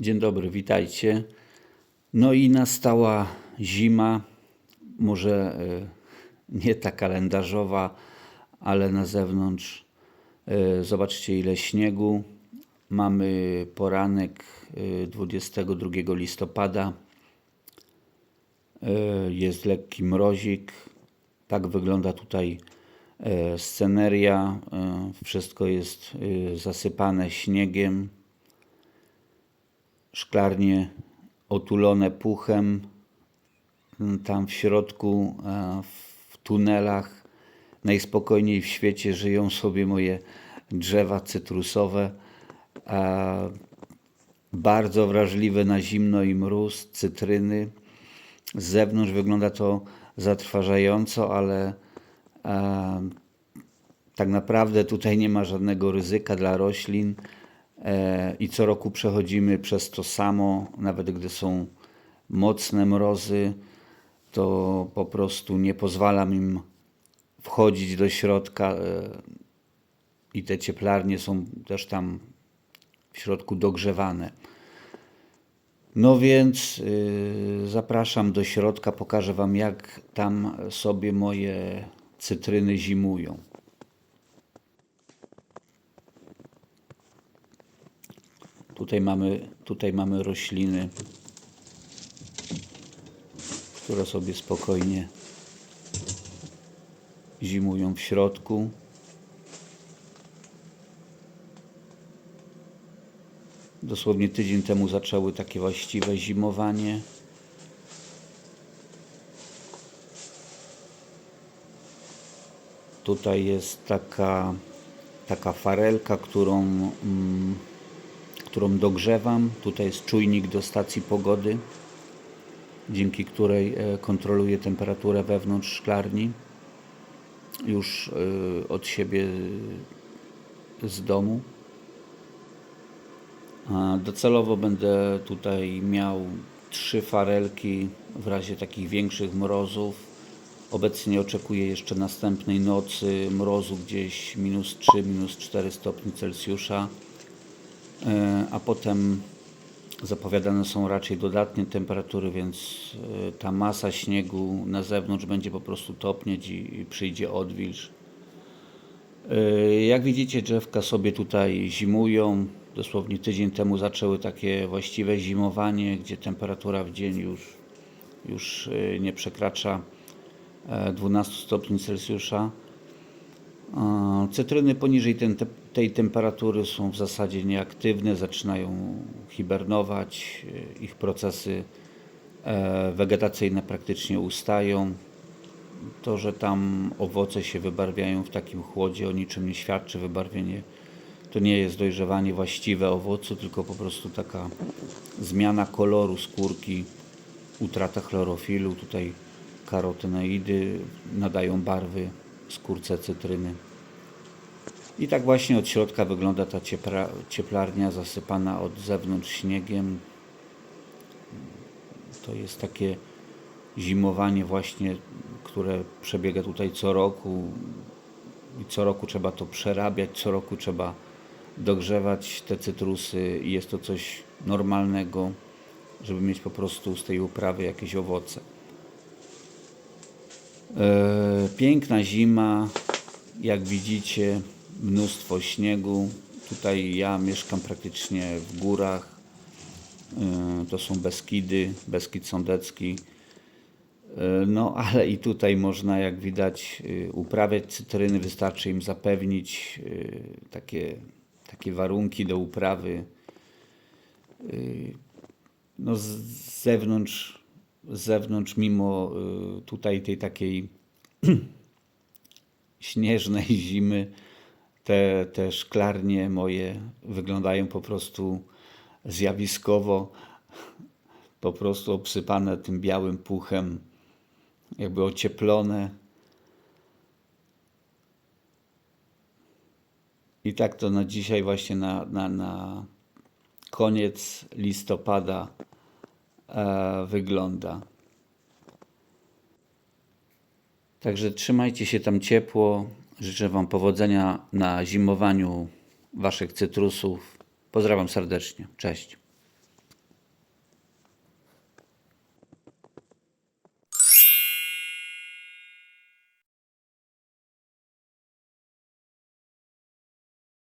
Dzień dobry, witajcie. No i nastała zima, może e, nie ta kalendarzowa, ale na zewnątrz. e, Zobaczcie ile śniegu. Mamy poranek e, 22 listopada. E, Jest lekki mrozik. Tak wygląda tutaj sceneria. Wszystko jest zasypane śniegiem szklarnie otulone puchem. Tam w środku, e, w tunelach, najspokojniej w świecie żyją sobie moje drzewa cytrusowe. E, Bardzo wrażliwe na zimno i mróz, cytryny. Z zewnątrz wygląda to zatrważająco, ale e, tak naprawdę tutaj nie ma żadnego ryzyka dla roślin i co roku przechodzimy przez to samo, nawet gdy są mocne mrozy, to po prostu nie pozwalam im wchodzić do środka e, i te cieplarnie są też tam w środku dogrzewane. No więc y, zapraszam do środka, pokażę Wam jak tam sobie moje cytryny zimują. Tutaj mamy, tutaj mamy rośliny, które sobie spokojnie zimują w środku. Dosłownie tydzień temu zaczęły takie właściwe zimowanie. Tutaj jest taka, taka farelka, którą, mm, którą dogrzewam. Tutaj jest czujnik do stacji pogody, dzięki której e, kontroluję temperaturę wewnątrz szklarni już e, od siebie z domu. A Docelowo będę tutaj miał trzy farelki w razie takich większych mrozów. Obecnie oczekuję jeszcze następnej nocy mrozu gdzieś minus 3, minus 4 stopni Celsjusza. E, A potem zapowiadane są raczej dodatnie temperatury, więc e, ta masa śniegu na zewnątrz będzie po prostu topnieć i przyjdzie odwilż. E, Jak widzicie, drzewka sobie tutaj zimują. Dosłownie tydzień temu zaczęły takie właściwe zimowanie, gdzie temperatura w dzień już, już nie przekracza e, 12 stopni Celsjusza. Cytryny poniżej ten, te, tej temperatury są w zasadzie nieaktywne, zaczynają hibernować, e, ich procesy e, wegetacyjne praktycznie ustają. To, że tam owoce się wybarwiają w takim chłodzie, o niczym nie świadczy. Wybarwienie to nie jest dojrzewanie właściwe owocu, tylko po prostu taka zmiana koloru skórki, utrata chlorofilu. Tutaj karotenoidy nadają barwy skórce cytryny. I tak właśnie od środka wygląda ta ciepra, cieplarnia zasypana od zewnątrz śniegiem. To jest takie zimowanie właśnie, które przebiega tutaj co roku i co roku trzeba to przerabiać, co roku trzeba dogrzewać te cytrusy i jest to coś normalnego, żeby mieć po prostu z tej uprawy jakieś owoce. E, Piękna zima, jak widzicie, mnóstwo śniegu. Tutaj ja mieszkam praktycznie w górach. E, To są Beskidy, Beskid Sądecki. E, No, ale i tutaj można, jak widać, y, uprawiać cytryny. Wystarczy im zapewnić y, takie, takie warunki do uprawy. Y, No, z zewnątrz, z zewnątrz, mimo y, tutaj tej takiej śnieżnej zimy, te, te szklarnie moje wyglądają po prostu zjawiskowo, po prostu obsypane tym białym puchem, jakby ocieplone. I tak to na dzisiaj właśnie na, na, na koniec listopada e, wygląda. Także trzymajcie się tam ciepło. Życzę Wam powodzenia na zimowaniu Waszych cytrusów. Pozdrawiam serdecznie. Cześć.